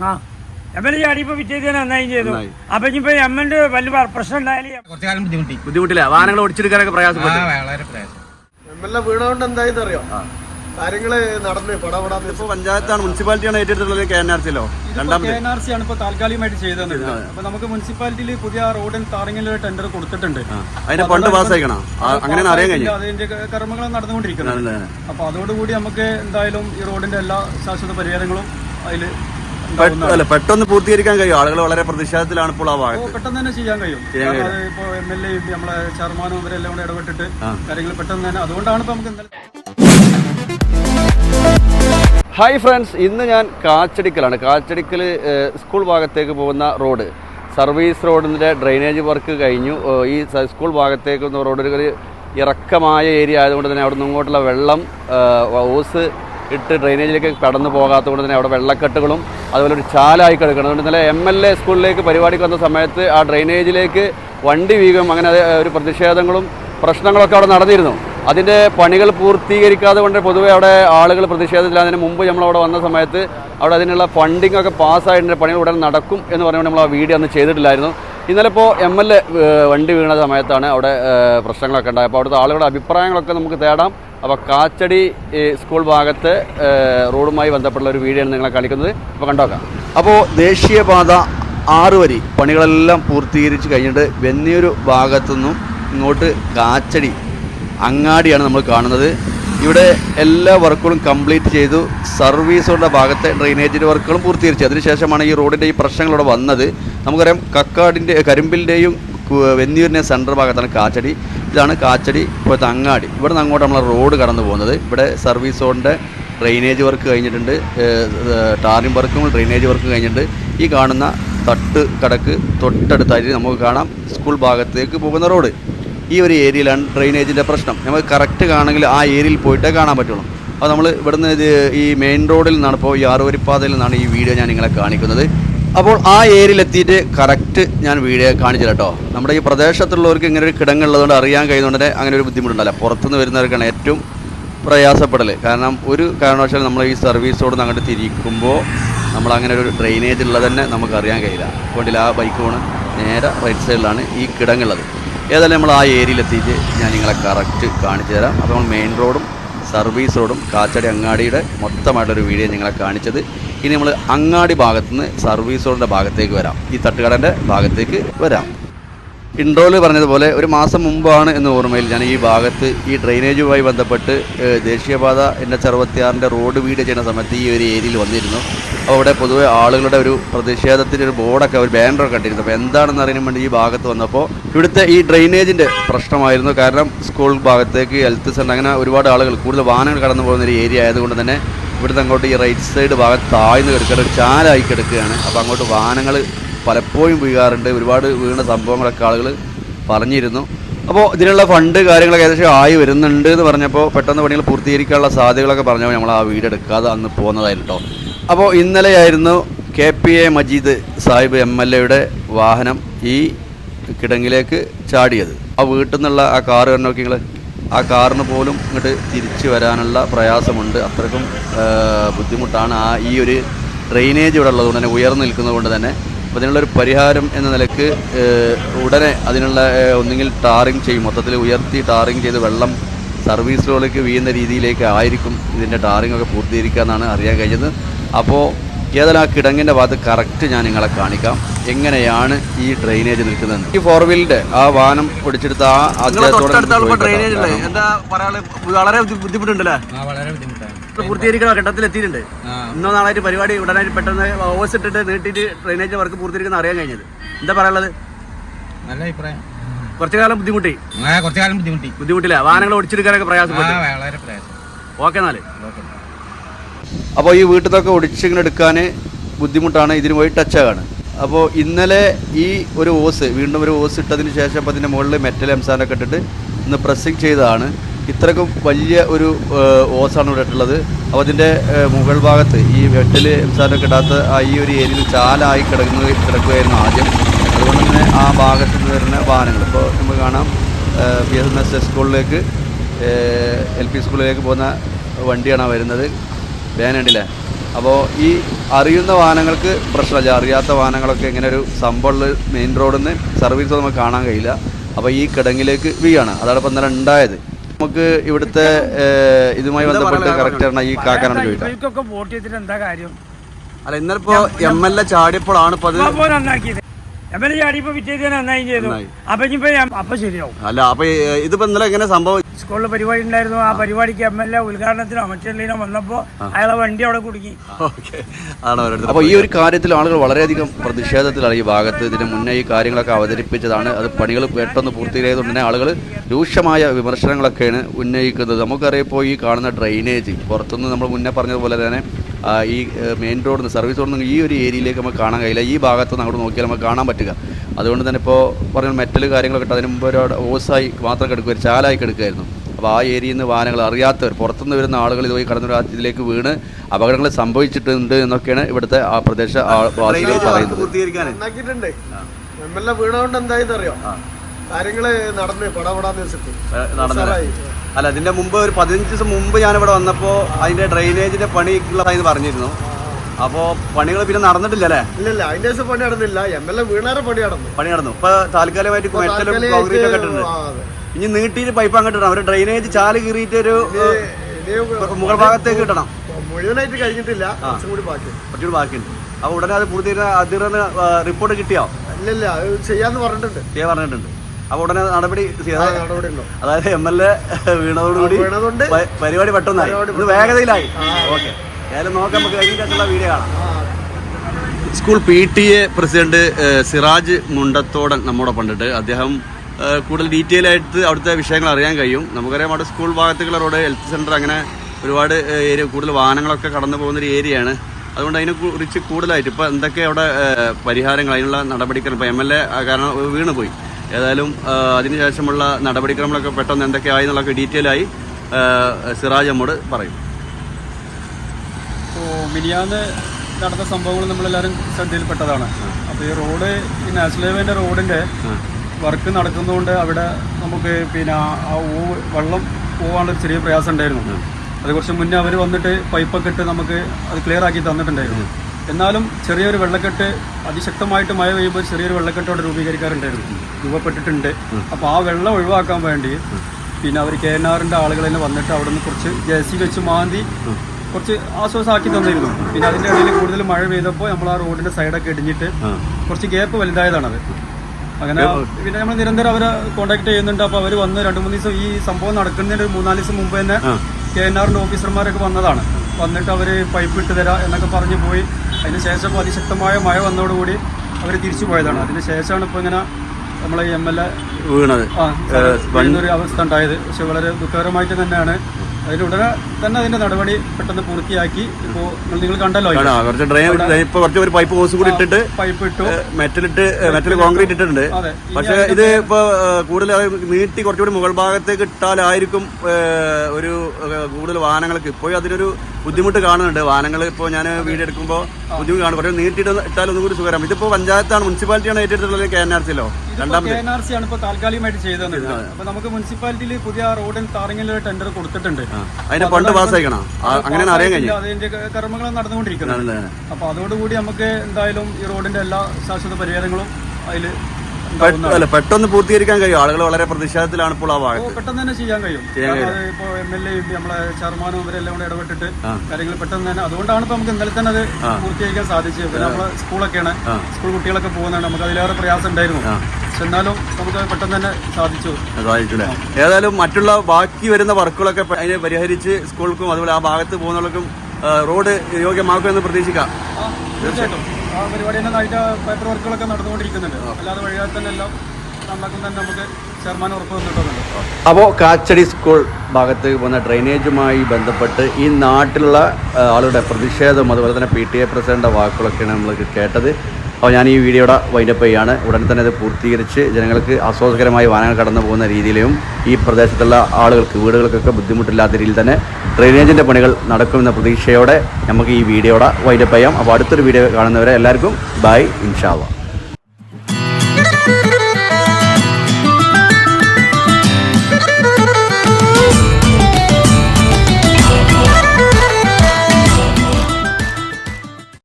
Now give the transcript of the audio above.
ആ. M L A ചാടിയപ്പോ നന്നായി ചെയ്തു. അപ്പൊ ഇനിയിപ്പോ എം എൽ വലിയ പ്രശ്നം ഉണ്ടായാലും കുറച്ചു കാലം ബുദ്ധിമുട്ടി. ബുദ്ധിമുട്ടില്ല. വാഹനങ്ങൾ ഓടിച്ചെടുക്കാനൊക്കെ ആ പ്രയാസപ്പെട്ടു വളരെ പ്രയാസം. എം എൽ എ വീണോണ്ട് എന്തായെന്ന് അറിയോ? കാര്യങ്ങൾ നടന്നു പടപടാന്ന് ഇപ്പൊ പഞ്ചായത്താണ്. മുനിസിപ്പാലിറ്റിയാണ് ഏറ്റെടുത്തിട്ടുള്ളത് കെ എൻ ആർ സിയിലോ? കെ എൻ ആർ സി ആണ് ഇപ്പൊ താൽക്കാലികമായിട്ട് ചെയ്തത്. അപ്പൊ നമുക്ക് മുനിസിപ്പാലിറ്റിയിൽ പുതിയ റോഡിന് ടാറിങ്ങിൽ ടെൻഡർ കൊടുത്തിട്ടുണ്ട്. അതിന്റെ ഫണ്ട് പാസ്സായിക്കണം അങ്ങനെ അറിയാൻ കഴിഞ്ഞു അതിന്റെ കർമ്മങ്ങൾ നടന്നുകൊണ്ടിരിക്കുന്നത് അപ്പൊ അതോടുകൂടി നമുക്ക് എന്തായാലും ഈ റോഡിന്റെ എല്ലാ ശാശ്വത പരിഹാരങ്ങളും അതിൽ പെട്ട- അല്ല പെട്ടെന്ന് പൂർത്തീകരിക്കാൻ കഴിയും. ആളുകൾ വളരെ പ്രതിഷേധത്തിലാണ് ഇപ്പോൾ ആ വാഴ പെട്ടെന്ന് തന്നെ ചെയ്യാൻ കഴിയും. ഇപ്പോൾ എം എൽ എ നമ്മളെ ചെയർമാനും അവരെല്ലാം കൂടെ ഇടപെട്ടിട്ട് കാര്യങ്ങൾ പെട്ടെന്ന് തന്നെ അതുകൊണ്ടാണ് ഇപ്പൊ നമുക്ക് ഹായ് ഫ്രണ്ട്സ് ഇന്ന് ഞാൻ കാച്ചടിക്കലാണ്. കാച്ചടിക്കൽ സ്കൂൾ ഭാഗത്തേക്ക് പോകുന്ന റോഡ്. സർവീസ് റോഡിന്റെ ഡ്രെയിനേജ് വർക്ക് കഴിഞ്ഞു. ഈ സ്കൂൾ ഭാഗത്തേക്ക് റോഡ് ഒരു ഇറക്കമായ ഏരിയ ആയതുകൊണ്ട് തന്നെ അവിടെ നിന്ന് ഇങ്ങോട്ടുള്ള വെള്ളം ഓസ് ഇട്ട് ഡ്രെയിനേജിലേക്ക് കടന്നു പോകാത്തതുകൊണ്ട് തന്നെ അവിടെ വെള്ളക്കെട്ടുകളും അതുപോലെ ഒരു ചാലായി കിടക്കണം. അതുകൊണ്ട് ഇന്നലെ എം എൽ എ സ്കൂളിലേക്ക് പരിപാടിക്ക് വന്ന സമയത്ത് ആ ഡ്രെയിനേജിലേക്ക് വണ്ടി വീകും അങ്ങനെ ഒരു പ്രതിഷേധങ്ങളും പ്രശ്നങ്ങളൊക്കെ അവിടെ നടന്നിരുന്നു. അതിന്റെ പണികൾ പൂർത്തീകരിക്കാതെ കൊണ്ട് പൊതുവെ അവിടെ ആളുകൾ പ്രതിഷേധത്തില്ല അതിന് മുമ്പ് നമ്മൾ അവിടെ വന്ന സമയത്ത് അവിടെ അതിനുള്ള ഫണ്ടിങ് ഒക്കെ പാസ്സായിട്ട് പണികൾ ഉടൻ നടക്കും എന്ന് പറഞ്ഞുകൊണ്ട് നമ്മൾ ആ വീഡിയോ അന്ന് ചെയ്തിട്ടില്ലായിരുന്നു. ഇന്നലെ ഇപ്പോൾ എം എൽ എ വണ്ടി വീണ സമയത്താണ് അവിടെ പ്രശ്നങ്ങളൊക്കെ ഉണ്ടായത്. അപ്പോൾ അവിടുത്തെ ആളുകളുടെ അഭിപ്രായങ്ങളൊക്കെ നമുക്ക് തേടാം. അപ്പോൾ കാച്ചടി സ്കൂൾ ഭാഗത്ത് റോഡുമായി ബന്ധപ്പെട്ട ഒരു വീഡിയോ ആണ് നിങ്ങളെ കാണിക്കുന്നത്. അപ്പോൾ കണ്ടോക്കാം അപ്പോൾ ദേശീയപാത ആറ് വരി പണികളെല്ലാം പൂർത്തീകരിച്ച് കഴിഞ്ഞിട്ട് വെന്നിയൊരു ഭാഗത്തുനിന്നും ഇങ്ങോട്ട് കാച്ചടി അങ്ങാടിയാണ് നമ്മൾ കാണുന്നത്. ഇവിടെ എല്ലാ വർക്കുകളും കംപ്ലീറ്റ് ചെയ്തു. സർവീസുകളുടെ ഭാഗത്തെ ഡ്രെയിനേജിന്റെ വർക്കുകളും പൂർത്തീകരിച്ചു. അതിനുശേഷമാണ് ഈ റോഡിന്റെ ഈ പ്രശ്നങ്ങൾ ഇവിടെ വന്നത്. നമുക്കറിയാം കക്കാടിന്റെ കരിമ്പിന്റെയും വെന്നിയൂരിന്റെ സെന്റർ ഭാഗത്താണ് കാച്ചടി. ഇതാണ് കാച്ചടി ഇപ്പോഴത്തെ അങ്ങാടി. ഇവിടെ നിന്ന് അങ്ങോട്ട് നമ്മൾ റോഡ് കടന്നു പോകുന്നത്. ഇവിടെ സർവീസ് റോഡിന്റെ ഡ്രെയിനേജ് വർക്ക് കഴിഞ്ഞിട്ടുണ്ട്. ടാറിംഗ് വർക്കും ഡ്രെയിനേജ് വർക്ക് കഴിഞ്ഞിട്ടുണ്ട്. ഈ കാണുന്ന തട്ട് കടക്ക് തൊട്ടടുത്തായിട്ട് നമുക്ക് കാണാം സ്കൂൾ ഭാഗത്തേക്ക് പോകുന്ന റോഡ്. ഈ ഒരു ഏരിയയിലാണ് ഡ്രെയിനേജിന്റെ പ്രശ്നം. നമുക്ക് കറക്റ്റ് കാണണമെങ്കിൽ ആ ഏരിയയിൽ പോയിട്ടേ കാണാൻ പറ്റുള്ളൂ. അപ്പോൾ നമ്മൾ ഇവിടുന്ന് ഈ മെയിൻ റോഡിൽ നിന്നാണ് ഇപ്പോൾ ഈ ആറുവരിപ്പാതയിൽ നിന്നാണ് ഈ വീഡിയോ ഞാൻ നിങ്ങളെ കാണിക്കുന്നത്. അപ്പോൾ ആ ഏരിയയിൽ എത്തിയിട്ട് കറക്റ്റ് ഞാൻ വീഡിയോ കാണിച്ചു കേട്ടോ നമ്മുടെ ഈ പ്രദേശത്തുള്ളവർക്ക് ഇങ്ങനെ ഒരു കിടങ്ങുള്ളതുകൊണ്ട് അറിയാൻ കഴിയുന്നതുകൊണ്ട് അങ്ങനെ ഒരു ബുദ്ധിമുട്ടുണ്ടല്ല പുറത്തുനിന്ന് വരുന്നവർക്കാണ് ഏറ്റവും പ്രയാസപ്പെടൽ കാരണം ഒരു കാരണവശാലും നമ്മൾ ഈ സർവീസോട് അങ്ങോട്ട് തിരിക്കുമ്പോൾ നമ്മൾ അങ്ങനെ ഒരു ഡ്രെയിനേജ് ഉള്ളത് തന്നെ നമുക്ക് അറിയാൻ കഴിയില്ല. അതുകൊണ്ടിൽ ആ ബൈക്ക് പോണ് നേരെ റൈറ്റ് സൈഡിലാണ് ഈ കിടങ്ങുള്ളത്. ഏതായാലും നമ്മൾ ആ ഏരിയയിൽ എത്തിയിട്ട് ഞാൻ നിങ്ങളെ കറക്റ്റ് കാണിച്ചു തരാം അപ്പോൾ നമ്മൾ മെയിൻ റോഡും സർവീസ് റോഡും കാച്ചടി അങ്ങാടിയുടെ മൊത്തമായിട്ടൊരു വീഡിയോ നിങ്ങളെ കാണിച്ചത്. ഇനി നമ്മൾ അങ്ങാടി ഭാഗത്തുനിന്ന് സർവീസ് റോഡിന്റെ ഭാഗത്തേക്ക് വരാം. ഈ തട്ടുകടന്റെ ഭാഗത്തേക്ക് വരാം. ഇൻട്രോയിൽ പറഞ്ഞതുപോലെ ഒരു മാസം മുമ്പാണ് എന്ന് ഓർമ്മയിൽ ഞാൻ ഈ ഭാഗത്ത് ഈ ഡ്രെയിനേജുമായി ബന്ധപ്പെട്ട് ദേശീയപാത എൻ എച്ച് അറുപത്തിയാറിന്റെ റോഡ് വീഡിയോ ചെയ്യുന്ന സമയത്ത് ഈ ഒരു ഏരിയയിൽ വന്നിരുന്നു. അവിടെ പൊതുവെ ആളുകളുടെ ഒരു പ്രതിഷേധത്തിന്റെ ഒരു ബോർഡൊക്കെ ഒരു ബാനറൊക്കെ കണ്ടിരുന്നു. അപ്പോൾ എന്താണെന്ന് അറിയാൻ വേണ്ടി ഈ ഭാഗത്ത് വന്നപ്പോൾ ഇവിടുത്തെ ഈ ഡ്രെയിനേജിന്റെ പ്രശ്നമായിരുന്നു. കാരണം സ്കൂൾ ഭാഗത്തേക്ക് ഹെൽത്ത് സെന്റർ അങ്ങനെ ഒരുപാട് ആളുകൾ കൂടുതൽ വാഹനങ്ങൾ കടന്നു പോകുന്ന ഒരു ഏരിയ ആയതുകൊണ്ട് തന്നെ ഇവിടുന്ന് അങ്ങോട്ട് ഈ റൈറ്റ് സൈഡ് ഭാഗത്ത് താഴ്ന്നു കിടക്കുക ഒരു ചാലായി കിടക്കുകയാണ്. അപ്പോൾ അങ്ങോട്ട് വാഹനങ്ങൾ പലപ്പോഴും വീഴാറുണ്ട്. ഒരുപാട് വീണ സംഭവങ്ങളൊക്കെ ആളുകൾ പറഞ്ഞിരുന്നു. അപ്പോൾ ഇതിനുള്ള ഫണ്ട് കാര്യങ്ങളൊക്കെ ഏകദേശം ആയി വരുന്നുണ്ട് എന്ന് പറഞ്ഞപ്പോൾ പെട്ടെന്ന് പണികൾ പൂർത്തീകരിക്കാനുള്ള സാധ്യതകളൊക്കെ പറഞ്ഞപ്പോൾ നമ്മൾ ആ വീട് എടുക്കാതെ അന്ന് പോകുന്നതായിരുന്നു കേട്ടോ. അപ്പോൾ ഇന്നലെയായിരുന്നു K P A Majeed Sahib M L എയുടെ വാഹനം ഈ കിടങ്ങിലേക്ക് ചാടിയത്. ആ വീട്ടിൽ നിന്നുള്ള ആ കാറ് നോക്കി നിങ്ങൾ ആ കാറിന് പോലും ഇങ്ങോട്ട് തിരിച്ചു വരാനുള്ള പ്രയാസമുണ്ട്. അത്രക്കും ബുദ്ധിമുട്ടാണ്. ആ ഈ ഒരു ഡ്രെയിനേജ് ഇവിടെ ഉള്ളതുകൊണ്ട് തന്നെ ഉയർന്നു നിൽക്കുന്നത് കൊണ്ട് തന്നെ. അപ്പോൾ അതിനുള്ളൊരു പരിഹാരം എന്ന നിലയ്ക്ക് ഉടനെ അതിനുള്ള ഒന്നുകിൽ ടാറിങ് ചെയ്യും. മൊത്തത്തിൽ ഉയർത്തി ടാറിങ് ചെയ്ത് വെള്ളം സർവീസുകളിലേക്ക് വീഴുന്ന രീതിയിലേക്ക് ആയിരിക്കും ഇതിന്റെ ടാറിങ് ഒക്കെ പൂർത്തീകരിക്കുക എന്നാണ് അറിയാൻ കഴിഞ്ഞത്. അപ്പോൾ ഏതായാലും ആ കിടങ്ങിന്റെ ഭാഗത്ത് കറക്റ്റ് ഞാൻ നിങ്ങളെ കാണിക്കാം. എങ്ങനെയാണ് ഈ ഡ്രെയിനേജ് നിൽക്കുന്നത് ഈ ഫോർ വീലിന്റെ ആ വാഹനം പിടിച്ചെടുത്ത ആ വളരെ ബുദ്ധി- ബുദ്ധിമുട്ടുണ്ടല്ലേ? ആ വളരെ ബുദ്ധിമുട്ടാണ്. പൂർത്തീകരിക്കുന്ന ഘട്ടത്തിൽ എത്തിയിട്ടുണ്ട്. ഇന്നോ നാളായിട്ട് പരിപാടി ഉടനെ പെട്ടെന്ന് ഓവേഴ്സ് ഇട്ടിട്ട് നീട്ടിയിട്ട് ഡ്രെയിനേജ് വർക്ക് പൂർത്തീകരിക്കുന്ന അറിയാൻ കഴിഞ്ഞത്. എന്താ പറയാനുള്ളത്? നല്ല അഭിപ്രായം. കുറച്ചു കാലം ബുദ്ധിമുട്ടി. ആ കുറച്ചു കാലം ബുദ്ധിമുട്ടി. ബുദ്ധിമുട്ടില്ല? വാഹനങ്ങൾ ഓടിച്ചെടുക്കാനൊക്കെ ആ പ്രയാസപ്പെട്ടു. വളരെ പ്രയാസം. ഓക്കെ എന്നാൽ. ഓക്കെ. അപ്പോൾ ഈ വീട്ടിൽ നിന്നൊക്കെ ഒടിച്ചിങ്ങനെ എടുക്കാൻ ബുദ്ധിമുട്ടാണ്. ഇതിന് പോയി ടച്ചാണ് അപ്പോൾ ഇന്നലെ ഈ ഒരു ഓസ് വീണ്ടും ഒരു ഓസ് ഇട്ടതിന് ശേഷം അപ്പോൾ അതിന്റെ മുകളിൽ മെറ്റൽ എംസാനൊക്കെ ഇട്ടിട്ട് ഇന്ന് പ്രസ്സിങ് ചെയ്തതാണ്. ഇത്രക്കും വലിയ ഒരു ഓസാണ് ഇവിടെ ഇട്ടുള്ളത്. അപ്പോൾ അതിന്റെ മുകൾ ഭാഗത്ത് ഈ മെറ്റൽ എംസാനൊക്കെ ഇടാത്ത ഈ ഒരു ഏരിയയിൽ ചാലായി കിടക്കുന്ന കിടക്കുകയായിരുന്നു ആദ്യം. അതുകൊണ്ട് തന്നെ ആ ഭാഗത്ത് നിന്ന് വരുന്ന വാഹനങ്ങൾ. ഇപ്പോൾ നമുക്ക് കാണാം ബി എസ് എൻ എസ് സ്കൂളിലേക്ക് എൽ പി സ്കൂളിലേക്ക് പോകുന്ന വണ്ടിയാണ് വരുന്നത്. വേന ഉണ്ടല്ലേ അപ്പോൾ ഈ അറിയുന്ന വാഹനങ്ങൾക്ക് പ്രശ്നമില്ല. അറിയാത്ത വാഹനങ്ങളൊക്കെ ഇങ്ങനെ ഒരു സംഭവമുള്ള മെയിൻ റോഡിൽ നിന്ന് സർവീസ് നമുക്ക് കാണാൻ കഴിയില്ല. അപ്പോൾ ഈ കിടങ്ങിലേക്ക് വീയാണ് അതാണ് ഇപ്പം ഇന്നലെ ഉണ്ടായത്. നമുക്ക് ഇവിടുത്തെ ഇതുമായി ബന്ധപ്പെട്ട് കറക്റ്റ് ആണ് ഈ കാക്കാനാണ് ചോദിക്കാം. ഇവർക്കൊക്കെ വോട്ട് ചെയ്തിട്ട് എന്താ കാര്യം? അല്ല ഇന്നലെ ഇപ്പോ എം എൽ എ ചാടിയപ്പോഴാണ് അപ്പൊ നന്നാക്കിയത്. എം എൽ എ ചാടിയപ്പോ പിറ്റേന്ന് നന്നായി ചെയ്തു. നന്നായി. അപ്പൊ അപ്പൊ ശരിയാവും. അല്ല അപ്പോൾ ഇതിപ്പോ ഇന്നലെ എങ്ങനെ സംഭവം സ്കൂളിൽ പരിപാടി ഉണ്ടായിരുന്നു. ആ പരിപാടിക്ക് എം എൽ എ ഉദ്ഘാടനത്തിനോ മറ്റുള്ള വന്നപ്പോ അയാളെ വണ്ടി അവിടെ കുടുങ്ങി. അപ്പോൾ ഈ ഒരു കാര്യത്തിൽ ആളുകൾ വളരെയധികം പ്രതിഷേധത്തിലാണ് ഈ ഭാഗത്ത്. ഇതിന് മുന്നേ ഈ കാര്യങ്ങളൊക്കെ അവതരിപ്പിച്ചതാണ്. അത് പണികൾ പെട്ടെന്ന് പൂർത്തിയായതുകൊണ്ട് തന്നെ ആളുകൾ രൂക്ഷമായ വിമർശനങ്ങളൊക്കെയാണ് ഉന്നയിക്കുന്നത്. നമുക്കറിയാം ഇപ്പോൾ ഈ കാണുന്ന ഡ്രെയിനേജ് പുറത്തുനിന്ന് നമ്മൾ മുന്നേ പറഞ്ഞതുപോലെ തന്നെ ഈ മെയിൻ റോഡിൽ നിന്ന് സർവീസ് റോഡിൽ നിന്ന് ഈ ഒരു ഏരിയയിലേക്ക് നമുക്ക് കാണാൻ കഴിയില്ല. ഈ ഭാഗത്ത് നിന്ന് അങ്ങോട്ട് നോക്കിയാൽ നമുക്ക് കാണാൻ പറ്റുക. അതുകൊണ്ട് തന്നെ ഇപ്പോൾ പറഞ്ഞ മെറ്റൽ കാര്യങ്ങളൊക്കെ ഇട്ട് അതിന് മുമ്പ് ഒരു ഓസായി മാത്രം കിടക്കുക ചാലായി കിടക്കുമായിരുന്നു അപ്പോൾ ആ ഏരിയയിൽ നിന്ന് വാഹനങ്ങൾ അറിയാത്തവർ പുറത്തുനിന്ന് വരുന്ന ആളുകൾ ഇതുപോയി കടന്നു ഇതിലേക്ക് വീണ് അപകടങ്ങൾ സംഭവിച്ചിട്ടുണ്ട് എന്നൊക്കെയാണ് ഇവിടുത്തെ ആ പ്രദേശ വാസികൾ പറയുന്നത്. വീണോണ്ട് എന്തായെന്ന് അറിയോ കാര്യങ്ങൾ നടന്ന് പടപടാന്ന് വെച്ചിട്ട്. നടന്നത് അല്ല? അതിന്റെ മുമ്പ് ഒരു പതിനഞ്ച് ദിവസം മുമ്പ് ഞാൻ ഇവിടെ വന്നപ്പോ അതിന്റെ ഡ്രെയിനേജിന്റെ പണി ഉള്ളതായിരുന്നു പറഞ്ഞിരുന്നു. അപ്പോ പണികൾ പിന്നെ നടന്നിട്ടില്ല അല്ലേ? ഇല്ല അതിന്റെ ദിവസം പണി നടന്നില്ല. എം എൽ എ വീണേരെ പണി നടന്നു. പണി നടന്നു. ഇപ്പൊ താൽക്കാലികമായിട്ട് മെറ്റലും കോൺക്രീറ്റ് ഒക്കെ ഇട്ടിട്ടുണ്ട്. ഇനി നീട്ടിയിട്ട് പൈപ്പ് അങ്ങോട്ട് ഇടണം ഒരു ഡ്രെയിനേജ് ചാൽ കീറിയിട്ട് ഒരു മുകൾ ഭാഗത്തേക്ക് ഇടണം. മുഴുവനായിട്ട് കഴിഞ്ഞിട്ടില്ല. കുറച്ചും കൂടി ബാക്കി. കുറച്ചുകൂടി ബാക്കിയുണ്ട്. അപ്പൊ ഉടനെ അത് പൂർത്തീകരിച്ച അതിർന്ന് റിപ്പോർട്ട് കിട്ടിയോ? ഇല്ലില്ല അത് ചെയ്യാന്ന് പറഞ്ഞിട്ടുണ്ട്. ചെയ്യാൻ പറഞ്ഞിട്ടുണ്ട്. അപ്പൊ ഉടനെ നടപടി അതായത് എം എൽ എ വീണതോടുകൂടി പരിപാടി പെട്ടെന്നായി. ഇത് വേഗതയിലായി. ഓക്കെ. ഏതായാലും നോക്കാം നമുക്ക് കഴിഞ്ഞിട്ടുള്ള വീഡിയോ കാണാം. School P T A president Siraj Mundathodan നമ്മുടെ പണ്ടിട്ട് അദ്ദേഹം കൂടുതൽ ഡീറ്റെയിൽ ആയിട്ട് അവിടുത്തെ വിഷയങ്ങൾ അറിയാൻ കഴിയും. നമുക്കറിയാം അവിടെ സ്കൂൾ ഭാഗത്തേക്കുള്ള റോഡ് ഹെൽത്ത് സെന്റർ അങ്ങനെ ഒരുപാട് ഏരിയ കൂടുതൽ വാഹനങ്ങളൊക്കെ കടന്നു പോകുന്ന ഒരു ഏരിയയാണ്. അതുകൊണ്ട് അതിനെ കുറിച്ച് കൂടുതലായിട്ട് ഇപ്പോൾ എന്തൊക്കെ അവിടെ പരിഹാരങ്ങൾ അതിനുള്ള നടപടിക്രമം? ഇപ്പോൾ എം എൽ എ കാരണം വീണ് പോയി. ഏതായാലും അതിനുശേഷമുള്ള നടപടിക്രമങ്ങളൊക്കെ പെട്ടെന്ന് എന്തൊക്കെ ആയി എന്നുള്ളതൊക്കെ ഡീറ്റെയിൽ ആയി സിറാജ് നമ്മോട് പറയും. ഇപ്പോൾ മിനിയാന്ന് നടന്ന സംഭവങ്ങൾ നമ്മളെല്ലാവരും ശ്രദ്ധയിൽപ്പെട്ടതാണ്. അപ്പോൾ ഈ റോഡ് ഈ നാഷണൽ ഹൈവേന്റെ റോഡിന്റെ വർക്ക് നടക്കുന്നതുകൊണ്ട് അവിടെ നമുക്ക് പിന്നെ ആ ഊ വെള്ളം പോകാനുള്ള ചെറിയ പ്രയാസം ഉണ്ടായിരുന്നു അത് കുറച്ച് മുന്നേ അവർ വന്നിട്ട് പൈപ്പൊക്കെ ഇട്ട് നമുക്ക് അത് ക്ലിയർ ആക്കി തന്നിട്ടുണ്ടായിരുന്നു. എന്നാലും ചെറിയൊരു വെള്ളക്കെട്ട് അതിശക്തമായിട്ട് മഴ പെയ്യുമ്പോൾ ചെറിയൊരു വെള്ളക്കെട്ട് അവിടെ രൂപീകരിക്കാറുണ്ടായിരുന്നു. രൂപപ്പെട്ടിട്ടുണ്ട്. അപ്പോൾ ആ വെള്ളം ഒഴിവാക്കാൻ വേണ്ടി പിന്നെ അവർ കെ എൻ ആറിന്റെ ആളുകൾ തന്നെ വന്നിട്ട് അവിടെ നിന്ന് കുറച്ച് ജെ സി വെച്ച് മാന്തി കുറച്ച് ആശ്വാസമാക്കി തന്നിരുന്നു. പിന്നെ അതിന്റെ ഇടയിൽ കൂടുതൽ മഴ പെയ്തപ്പോൾ നമ്മൾ ആ റോഡിന്റെ സൈഡൊക്കെ ഇടിഞ്ഞിട്ട് കുറച്ച് ഗ്യാപ്പ് വലുതായതാണത്. അങ്ങനെ പിന്നെ നമ്മൾ നിരന്തരം അവരെ കോൺടാക്ട് ചെയ്യുന്നുണ്ട്. അപ്പോൾ അവർ വന്ന് രണ്ട് മൂന്ന് ദിവസം ഈ സംഭവം നടക്കുന്നതിന് ഒരു മൂന്നാൽ ദിവസം മുമ്പ് തന്നെ കെ എൻ ആറിന്റെ ഓഫീസർമാരൊക്കെ വന്നതാണ്. വന്നിട്ട് അവർ പൈപ്പ് ഇട്ട് തരാം എന്നൊക്കെ പറഞ്ഞു പോയി. അതിന് ശേഷം അതിശക്തമായ മഴ വന്നതോടുകൂടി അവർ തിരിച്ചു പോയതാണ്. അതിന് ശേഷമാണ് ഇപ്പോൾ ഇങ്ങനെ നമ്മളെ എം എൽ എ വീണത്. ആ ഒരു അവസ്ഥ ഉണ്ടായത്. പക്ഷെ വളരെ ദുഃഖകരമായിട്ട് തന്നെയാണ്. അതിന് ഉടനെ തന്നെ അതിന്റെ നടപടി പെട്ടെന്ന് പൂർത്തിയാക്കി. ഇപ്പോ നിങ്ങൾ കണ്ടല്ലോ കാണാം. കുറച്ച് ഡ്രെയിൻ ഇപ്പൊ കുറച്ച് ഒരു പൈപ്പ് ഹോസ് കൂടി ഇട്ടിട്ട് പൈപ്പ് ഇട്ടു. മെറ്റൽ ഇട്ട് മെറ്റൽ കോൺക്രീറ്റ് ഇട്ടിട്ടുണ്ട്. പക്ഷെ ഇത് ഇപ്പൊ കൂടുതൽ നീട്ടി കുറച്ചുകൂടി മുകൾ ഭാഗത്തേക്ക് ഇട്ടാലായിരിക്കും ഒരു കൂടുതൽ വാഹനങ്ങൾക്ക്. ഇപ്പോഴും അതിനൊരു ബുദ്ധിമുട്ട് കാണുന്നുണ്ട്. വാഹനങ്ങൾ ഇപ്പോൾ ഞാൻ വീഡിയോ എടുക്കുമ്പോൾ ബുദ്ധിമുട്ട് കാണും. കുറേ നീട്ടിട്ട് ഇട്ടാൽ ഒന്നും കൂടി സുഖം ഇതിപ്പോ പഞ്ചായത്താണ് മുനിസിപ്പാലിറ്റിയാണ് ഏറ്റെടുത്തുള്ളത് കെ എൻ ആർ സിയിലോ? രണ്ടാമത്. കെ എൻ ആർ സി ആണ് ഇപ്പോൾ താൽക്കാലികമായിട്ട് ചെയ്തത് തന്നിട്ടുള്ളത് അപ്പൊ നമുക്ക് മുനിസിപ്പാലിറ്റിയിൽ പുതിയ റോഡിന് ടാറിങ്ങിൽ ടെൻഡർ കൊടുത്തിട്ടുണ്ട്. അതിന്റെ ഫണ്ട് പാസ്സായിക്കണം? അങ്ങനെ അറിയാൻ കഴിഞ്ഞു. അതിന്റെ കർമ്മങ്ങൾ നടന്നുകൊണ്ടിരിക്കുന്നത് അപ്പോൾ അപ്പൊ അതോടുകൂടി നമുക്ക് എന്തായാലും ഈ റോഡിന്റെ എല്ലാ ശാശ്വത പരിഹാരങ്ങളും അതിൽ അല്ല പെട്ടെന്ന് പൂർത്തീകരിക്കാൻ കഴിയും. ആളുകൾ വളരെ പ്രതിഷേധത്തിലാണ് ഇപ്പോൾ ആ ഭാഗത്ത് പെട്ടെന്ന് തന്നെ ചെയ്യാൻ കഴിയും. ഇപ്പോൾ എം എൽ എയും നമ്മളെ ചെയർമാനും ഇവരെല്ലാം കൂടെ ഇടപെട്ടിട്ട് കാര്യങ്ങൾ പെട്ടെന്ന് തന്നെ അതുകൊണ്ടാണ് ഇപ്പൊ നമുക്ക് ഇന്നലെ തന്നെ അത് പൂർത്തീകരിക്കാൻ സാധിച്ചത്. പിന്നെ നമ്മളെ സ്കൂളൊക്കെയാണ്. സ്കൂൾ കുട്ടികളൊക്കെ പോകുന്നതാണ്. നമുക്ക് അതിലേറെ പ്രയാസം ഉണ്ടായിരുന്നു. പക്ഷെ എന്നാലും നമുക്ക് പെട്ടെന്ന് തന്നെ സാധിച്ചു. സാധിച്ചു ഏതായാലും മറ്റുള്ള ബാക്കി വരുന്ന വർക്കുകളൊക്കെ അതിനെ പരിഹരിച്ച് സ്കൂൾക്കും അതുപോലെ ആ ഭാഗത്ത് പോകുന്നവർക്കും റോഡ് യോഗ്യമാക്കുമെന്ന് പ്രതീക്ഷിക്കാം. തീർച്ചയായിട്ടും. ആ പരിപാടി തന്നെ നൈറ്റ് പേപ്പർ വർക്കുകളൊക്കെ നടന്നുകൊണ്ടിരിക്കുന്നുണ്ട് അല്ലാതെ വഴിയാൽ തന്നെ എല്ലാം നന്നാക്കും തന്നെ നമുക്ക് ചെയർമാൻ ഉറപ്പ് തന്നിട്ടുണ്ട് അപ്പോൾ കാച്ചടി സ്കൂൾ ഭാഗത്ത് വന്ന ഡ്രെയിനേജുമായി ബന്ധപ്പെട്ട് ഈ നാട്ടിലുള്ള ആളുടെ പ്രതിഷേധം അതുപോലെ തന്നെ പി ടി എ പ്രസിഡന്റെ വാക്കുകളൊക്കെയാണ് നമ്മൾ കേട്ടത്. അപ്പോൾ ഞാൻ ഈ വീഡിയോയുടെ വൈൻഡപ്പ് ചെയ്യാണ്. ഉടൻ തന്നെ അത് പൂർത്തീകരിച്ച് ജനങ്ങൾക്ക് ആസ്വാദകരമായി വാഹനങ്ങൾ കടന്നു പോകുന്ന രീതിയിലും ഈ പ്രദേശത്തുള്ള ആളുകൾക്ക് വീടുകൾക്കൊക്കെ ബുദ്ധിമുട്ടില്ലാത്ത രീതിയിൽ തന്നെ ഡ്രെയിനേജിന്റെ പണികൾ നടക്കുമെന്ന പ്രതീക്ഷയോടെ നമുക്ക് ഈ വീഡിയോയുടെ വൈൻഡപ്പ് ചെയ്യാം. അപ്പോൾ അടുത്തൊരു വീഡിയോ കാണുന്നവരെ എല്ലാവർക്കും ബൈ ഇൻഷാല്ല